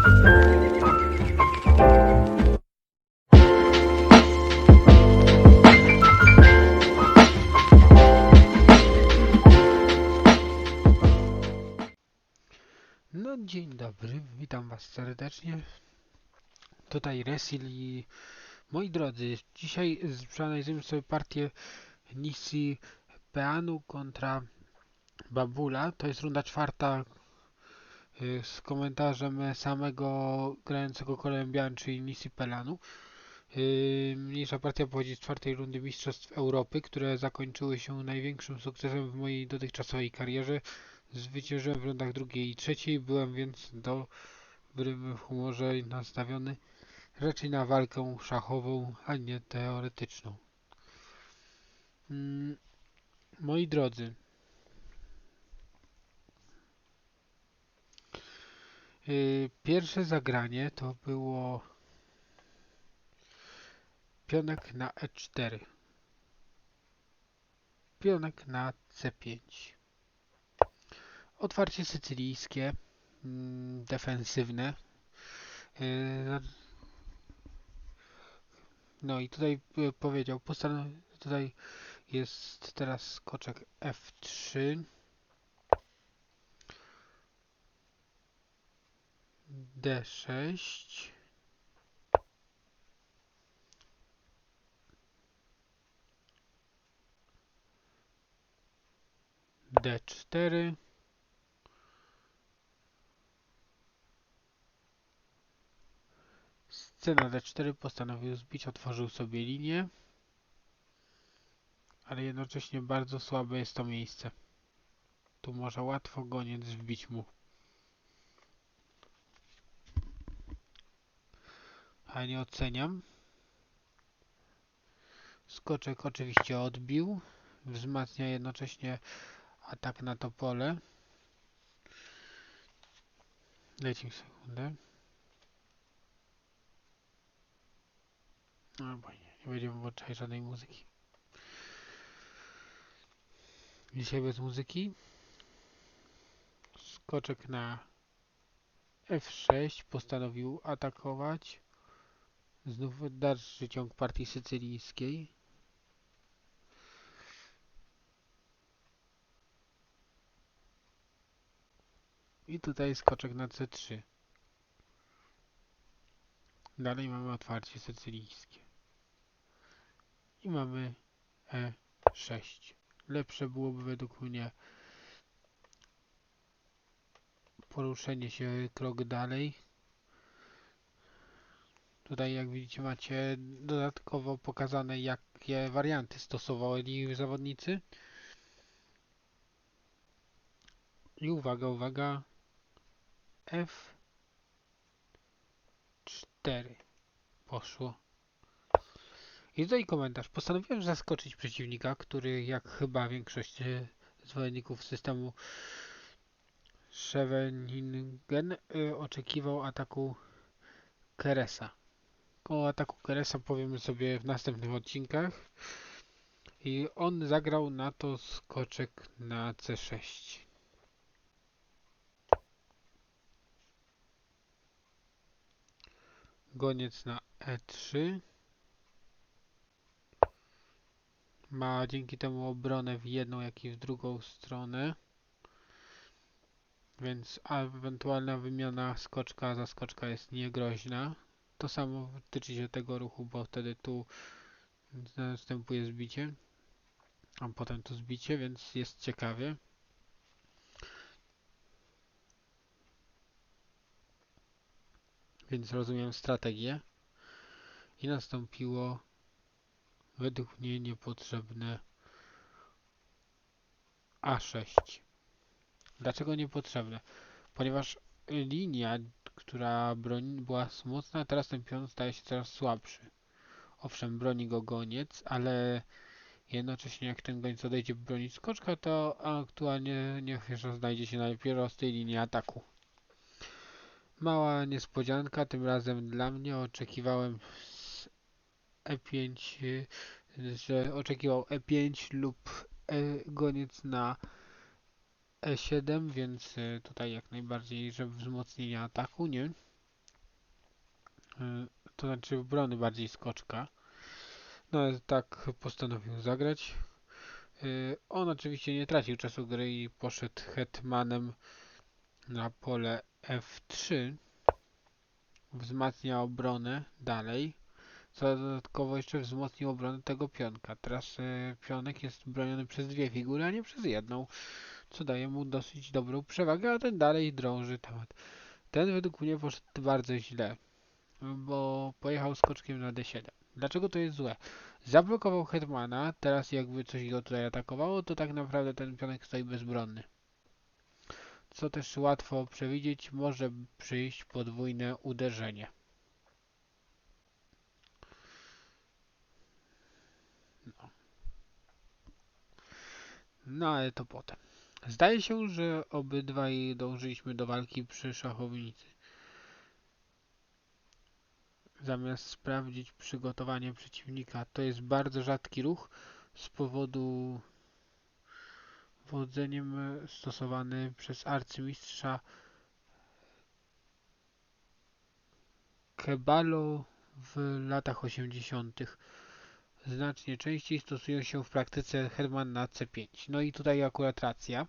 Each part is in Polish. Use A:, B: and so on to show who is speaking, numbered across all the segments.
A: No dzień dobry, witam was serdecznie. Tutaj Resil i moi drodzy, dzisiaj przeanalizujemy sobie partię Nisi Peanu kontra Babula. To jest runda czwarta z komentarzem samego grającego Kolumbian, czyli Nisi Pelanu. Y, Mniejsza partia pochodzi z czwartej rundy Mistrzostw Europy, które zakończyły się największym sukcesem w mojej dotychczasowej karierze. Zwyciężyłem w rundach drugiej i trzeciej, byłem więc w dobrym humorze i nastawiony raczej na walkę szachową, a nie teoretyczną. Mm, moi drodzy, pierwsze zagranie to było pionek na e4, pionek na c5. Otwarcie sycylijskie, mm, defensywne. Na- No i tutaj y, powiedział, tutaj jest teraz skoczek F3. D6. D4. Scena D4 postanowił zbić, otworzył sobie linię, ale jednocześnie bardzo słabe jest to miejsce. Tu może łatwo goniec wbić mu. Ale nie oceniam. Skoczek oczywiście odbił. Wzmacnia jednocześnie atak na to pole. Mi sekundę. Albo nie, nie będziemy włączać żadnej muzyki. Dzisiaj bez muzyki. Skoczek na F6 postanowił atakować. Znów dalszy ciąg partii sycylijskiej. I tutaj skoczek na C3. Dalej mamy otwarcie sycylijskie. I mamy E6. Lepsze byłoby według mnie poruszenie się krok dalej. Tutaj jak widzicie macie dodatkowo pokazane jakie warianty stosowali zawodnicy. I uwaga, uwaga. F4 poszło. I tutaj komentarz. Postanowiłem zaskoczyć przeciwnika, który jak chyba większość e, zwolenników systemu Scheveningen y, oczekiwał ataku Keresa. O ataku Keresa powiemy sobie w następnych odcinkach. I on zagrał na to skoczek na C6. Goniec na E3. Ma dzięki temu obronę w jedną, jak i w drugą stronę. Więc ewentualna wymiana skoczka za skoczka jest niegroźna. To samo tyczy się tego ruchu, bo wtedy tu następuje zbicie, a potem tu zbicie, więc jest ciekawie. Więc rozumiem strategię. I nastąpiło według mnie niepotrzebne A6. Dlaczego niepotrzebne? Ponieważ linia, która broni była mocna, teraz ten pion staje się coraz słabszy. Owszem, broni go goniec, ale jednocześnie jak ten goniec odejdzie bronić skoczka, to aktualnie niech jeszcze znajdzie się najpierw z tej linii ataku. Mała niespodzianka, tym razem dla mnie. Oczekiwałem z E5, y, że oczekiwał E5 lub e, goniec na E7, więc y, tutaj jak najbardziej, żeby wzmocnienia ataku, nie? to znaczy obrony bardziej skoczka. No ale tak postanowił zagrać. Y, on oczywiście nie tracił czasu gry i poszedł hetmanem na pole F3. Wzmacnia obronę dalej. Co dodatkowo jeszcze wzmocnił obronę tego pionka. Teraz pionek jest broniony przez dwie figury, a nie przez jedną, co daje mu dosyć dobrą przewagę, a ten dalej drąży temat. Ten według mnie poszedł bardzo źle, bo pojechał skoczkiem na D7. Dlaczego to jest złe? Zablokował Hetmana, teraz jakby coś go tutaj atakowało, to tak naprawdę ten pionek stoi bezbronny. Co też łatwo przewidzieć, może przyjść podwójne uderzenie. No. no ale to potem. Zdaje się, że obydwaj dążyliśmy do walki przy szachownicy. Zamiast sprawdzić przygotowanie przeciwnika, to jest bardzo rzadki ruch z powodu wodzeniem stosowany przez arcymistrza Kebalo w latach 80. Znacznie częściej stosują się w praktyce Hetman na C5. No i tutaj akurat racja.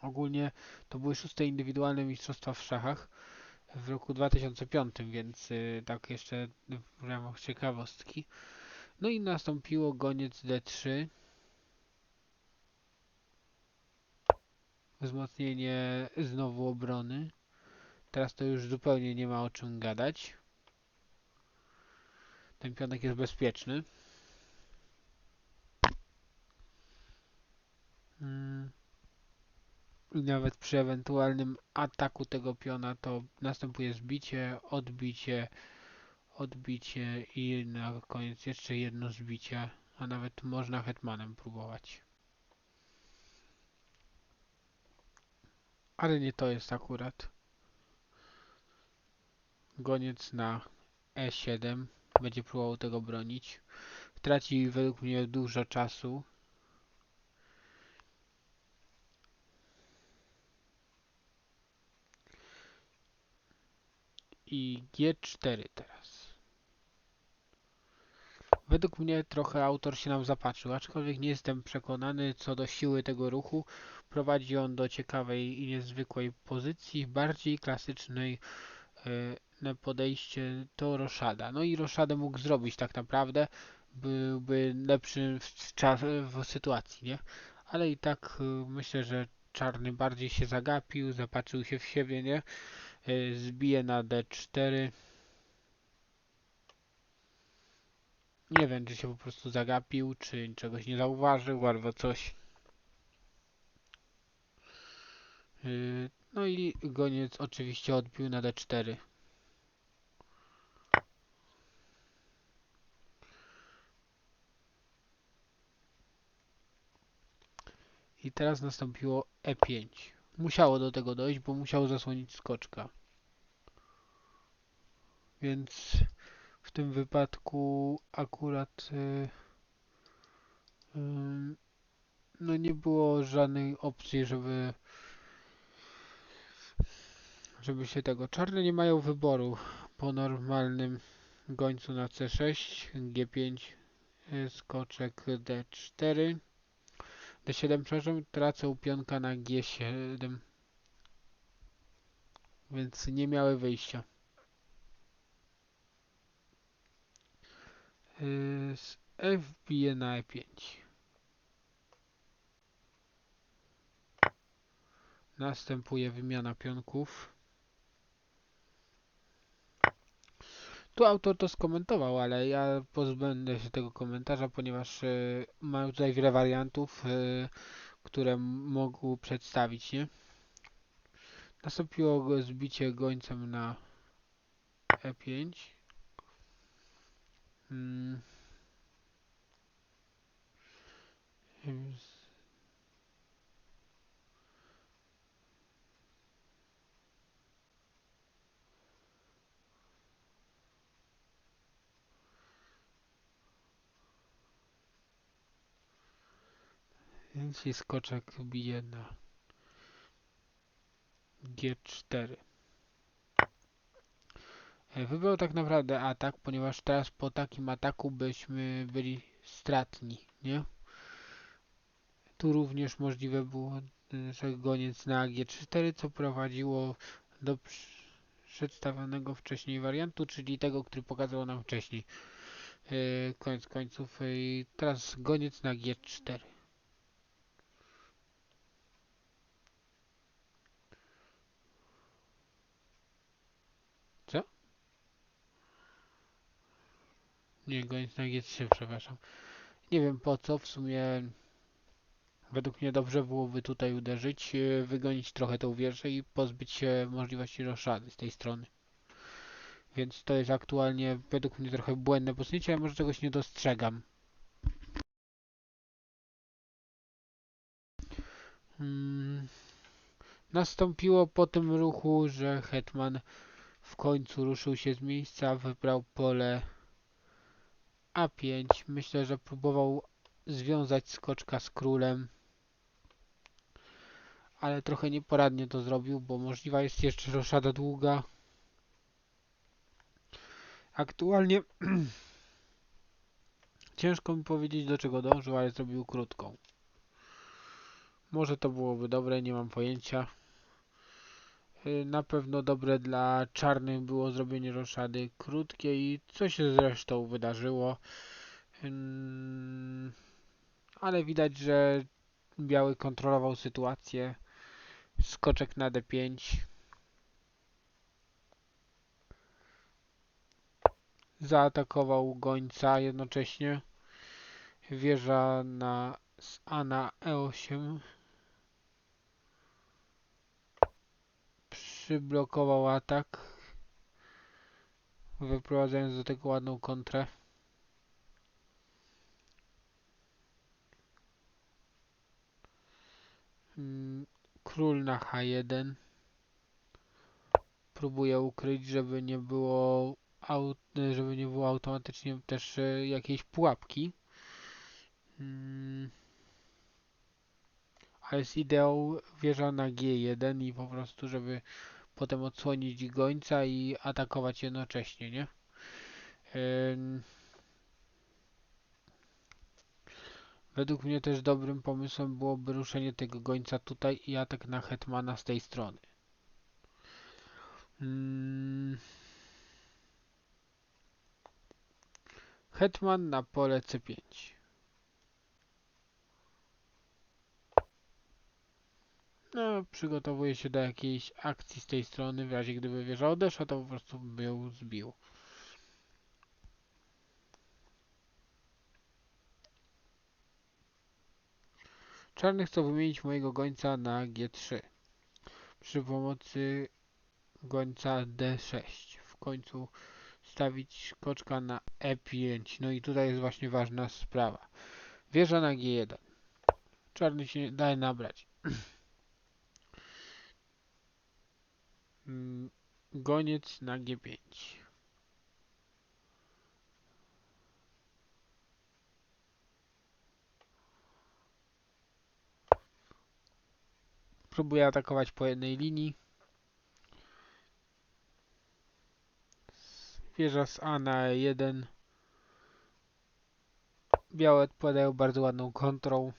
A: Ogólnie to były szóste indywidualne mistrzostwa w szachach w roku 2005, więc y, tak jeszcze w ramach ciekawostki. No i nastąpiło goniec D3. Wzmocnienie znowu obrony. Teraz to już zupełnie nie ma o czym gadać. Ten pionek jest bezpieczny. Hmm. I nawet przy ewentualnym ataku tego piona to następuje zbicie, odbicie, odbicie i na koniec jeszcze jedno zbicie, a nawet można hetmanem próbować. Ale nie to jest akurat. Goniec na E7 będzie próbował tego bronić. Traci według mnie dużo czasu. I G4 teraz. Według mnie trochę autor się nam zapatrzył, aczkolwiek nie jestem przekonany co do siły tego ruchu. Prowadzi on do ciekawej i niezwykłej pozycji, bardziej klasycznej e, podejście to Roszada. No i Roszadę mógł zrobić tak naprawdę, byłby lepszy w, czas, w sytuacji, nie? Ale i tak e, myślę, że Czarny bardziej się zagapił, zapatrzył się w siebie, nie? E, zbije na D4. Nie wiem, czy się po prostu zagapił, czy czegoś nie zauważył, albo coś. E, no i goniec oczywiście odbił na D4. I teraz nastąpiło E5. Musiało do tego dojść, bo musiał zasłonić skoczka. Więc w tym wypadku akurat yy, yy, no nie było żadnej opcji, żeby żeby się tego. Czarne nie mają wyboru po normalnym gońcu na C6, G5, skoczek D4. D7, przepraszam, tracą pionka na G7. Więc nie miały wyjścia. Z F bije na E5. Następuje wymiana pionków. Tu autor to skomentował, ale ja pozbędę się tego komentarza, ponieważ y, mam tutaj wiele wariantów, y, które mógł przedstawić, nie? Nastąpiło zbicie gońcem na E5. Hmm. Więc i skoczek bije na G4. E, Wybrał tak naprawdę atak, ponieważ teraz po takim ataku byśmy byli stratni, nie? Tu również możliwe było, y, że goniec na G4, co prowadziło do przedstawionego wcześniej wariantu, czyli tego, który pokazał nam wcześniej. Yy, koniec końców. Yy, teraz goniec na G4. Co? Nie, goniec na G3, przepraszam. Nie wiem po co, w sumie według mnie dobrze byłoby tutaj uderzyć, yy, wygonić trochę tą wieżę i pozbyć się możliwości roszady z tej strony. Więc to jest aktualnie według mnie trochę błędne posunięcie, ale może czegoś nie dostrzegam. Mm. Nastąpiło po tym ruchu, że Hetman w końcu ruszył się z miejsca, wybrał pole A5. Myślę, że próbował związać skoczka z królem, ale trochę nieporadnie to zrobił, bo możliwa jest jeszcze roszada długa. Aktualnie ciężko mi powiedzieć do czego dążył, ale zrobił krótką. Może to byłoby dobre, nie mam pojęcia. Y, Na pewno dobre dla czarnych było zrobienie roszady krótkiej, co się zresztą wydarzyło. Ale widać, że biały kontrolował sytuację. Skoczek na D5. Zaatakował gońca jednocześnie. Wieża na A na E8. Przyblokował atak. Wyprowadzając do tego ładną kontrę. Mm, Król na H1. Próbuję ukryć, żeby nie było żeby nie było automatycznie też e, jakiejś pułapki. Mm. A jest ideą wieża na G1 i po prostu, żeby potem odsłonić gońca i atakować jednocześnie, nie? Według mnie też dobrym pomysłem byłoby ruszenie tego gońca tutaj i atak na hetmana z tej strony. Mm. Hetman na pole C5. No, przygotowuje się do jakiejś akcji z tej strony. W razie gdyby wieża odeszła, to po prostu by ją zbił. Czarny chcą wymienić mojego gońca na G3 przy pomocy gońca D6. W końcu stawić skoczka na E5. No i tutaj jest właśnie ważna sprawa. Wieża na G1. Czarny się daje nabrać. Goniec na G5. Próbuję atakować po jednej linii. Wieża z A na E1. Białe odpowiadają bardzo ładną kontrą.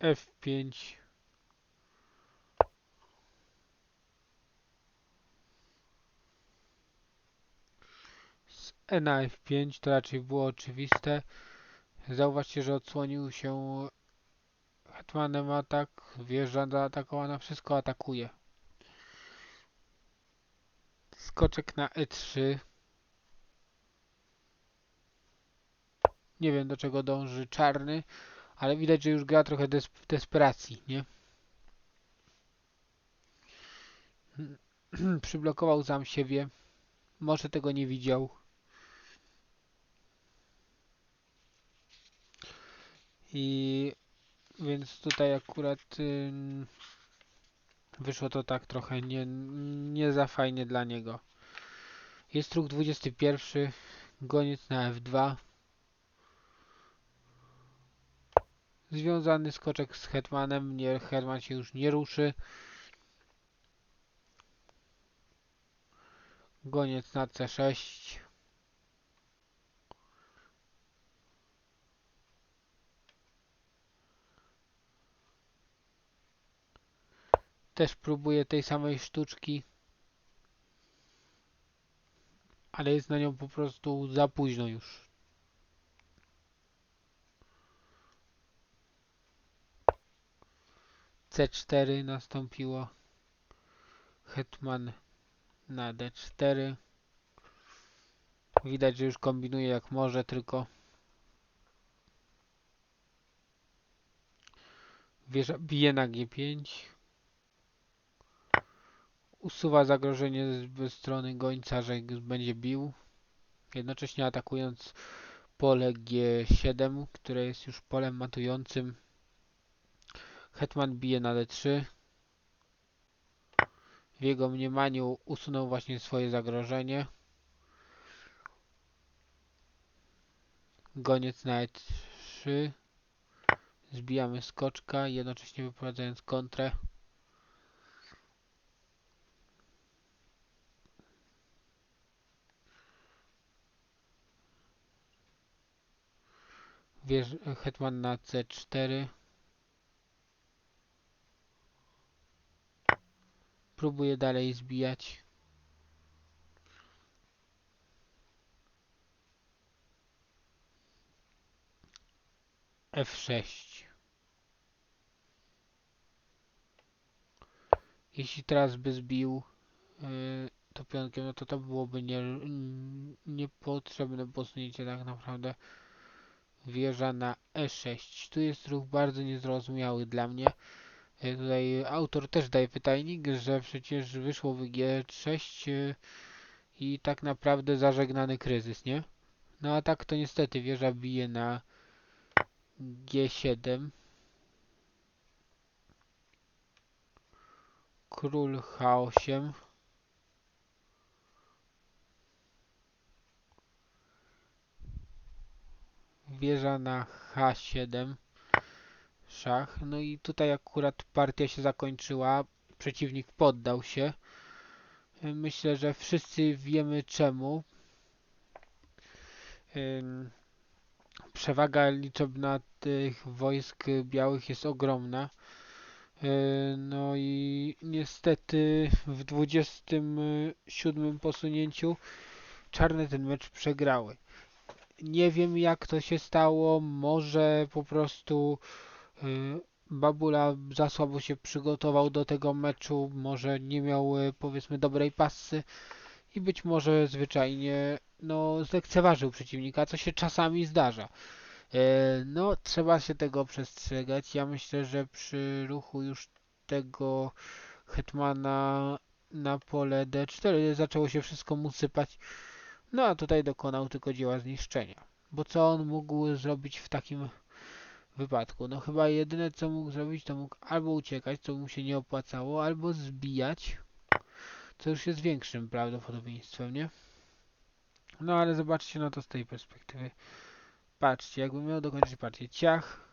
A: F5. Z E na F5 to raczej było oczywiste. Zauważcie, że odsłonił się hetmanem atak. Wieża zaatakowana, wszystko atakuje. Skoczek na E3. Nie wiem do czego dąży czarny, ale widać, że już gra trochę des desperacji, nie? Przyblokował sam siebie. Może tego nie widział. I więc tutaj akurat ym, wyszło to tak trochę nie, nie za fajnie dla niego. Jest ruch 21, goniec na F2. Związany skoczek z hetmanem, nie, hetman się już nie ruszy. Goniec na C6. Też próbuję tej samej sztuczki. Ale jest na nią po prostu za późno już. C4 nastąpiło. Hetman na D4. Widać, że już kombinuje jak może, tylko wieża bije na G5. Usuwa zagrożenie ze strony gońca, że będzie bił. Jednocześnie atakując pole G7, które jest już polem matującym. Hetman bije na D3. W jego mniemaniu usunął właśnie swoje zagrożenie. Goniec na E3. Zbijamy skoczka, jednocześnie wyprowadzając kontrę. Wież, hetman na C4. Próbuję dalej zbijać. F6. Jeśli teraz by zbił yy, to pionkiem, no to to byłoby nie, niepotrzebne posunięcie tak naprawdę. Wieża na E6. Tu jest ruch bardzo niezrozumiały dla mnie. Yy, tutaj autor też daje pytajnik, że przecież wyszło w G6 yy, i tak naprawdę zażegnany kryzys, nie? No a tak to niestety wieża bije na G7. Król H8. Wieża na H7. Szach. No i tutaj akurat partia się zakończyła. Przeciwnik poddał się. Myślę, że wszyscy wiemy czemu. Przewaga liczebna tych wojsk białych jest ogromna. No i niestety w 27 posunięciu czarne ten mecz przegrały. Nie wiem jak to się stało, może po prostu Babula za słabo się przygotował do tego meczu, może nie miał powiedzmy dobrej pasy i być może zwyczajnie no, zlekceważył przeciwnika, co się czasami zdarza. E, no, trzeba się tego przestrzegać. Ja myślę, że przy ruchu już tego hetmana na pole D4 zaczęło się wszystko mu sypać. No a tutaj dokonał tylko dzieła zniszczenia. Bo co on mógł zrobić w takim wypadku? No chyba jedyne co mógł zrobić to mógł albo uciekać, co mu się nie opłacało, albo zbijać, co już jest większym prawdopodobieństwem, nie? No ale zobaczcie na to z tej perspektywy. Patrzcie, jakbym miał dokończyć partię. Ciach.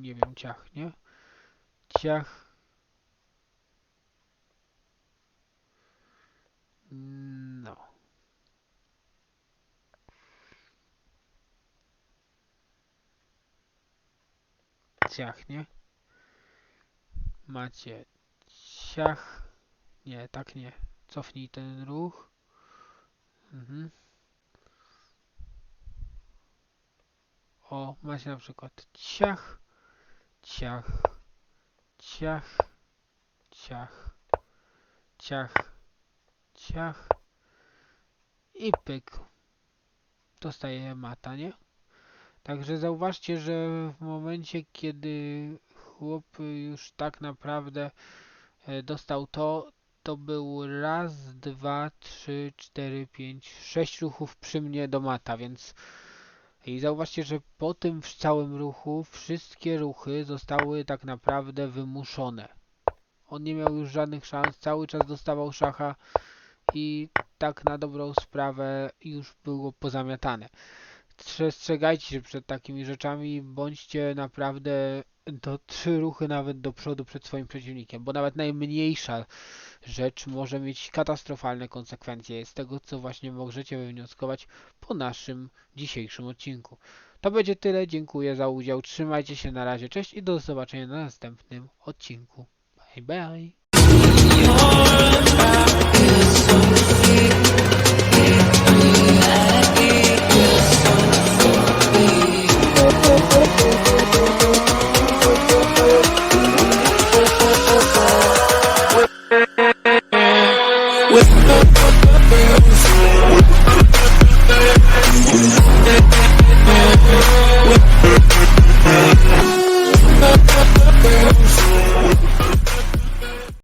A: Nie wiem, ciach, nie? Ciach. Ciach, nie? Macie ciach. Nie, tak nie. Cofnij ten ruch. Mhm. O, macie na przykład ciach, ciach, ciach, ciach, ciach, ciach i pyk. Dostaje mata, nie? Także zauważcie, że w momencie, kiedy chłop już tak naprawdę e, dostał to, to był raz, dwa, trzy, cztery, pięć, sześć ruchów przy mnie do mata, więc i zauważcie, że po tym całym ruchu wszystkie ruchy zostały tak naprawdę wymuszone. On nie miał już żadnych szans, cały czas dostawał szacha i tak na dobrą sprawę już było pozamiatane. Przestrzegajcie przed takimi rzeczami, bądźcie naprawdę do trzy ruchy nawet do przodu przed swoim przeciwnikiem, bo nawet najmniejsza rzecz może mieć katastrofalne konsekwencje z tego, co właśnie możecie wywnioskować po naszym dzisiejszym odcinku. To będzie tyle, dziękuję za udział, trzymajcie się na razie, cześć i do zobaczenia na następnym odcinku. Bye bye.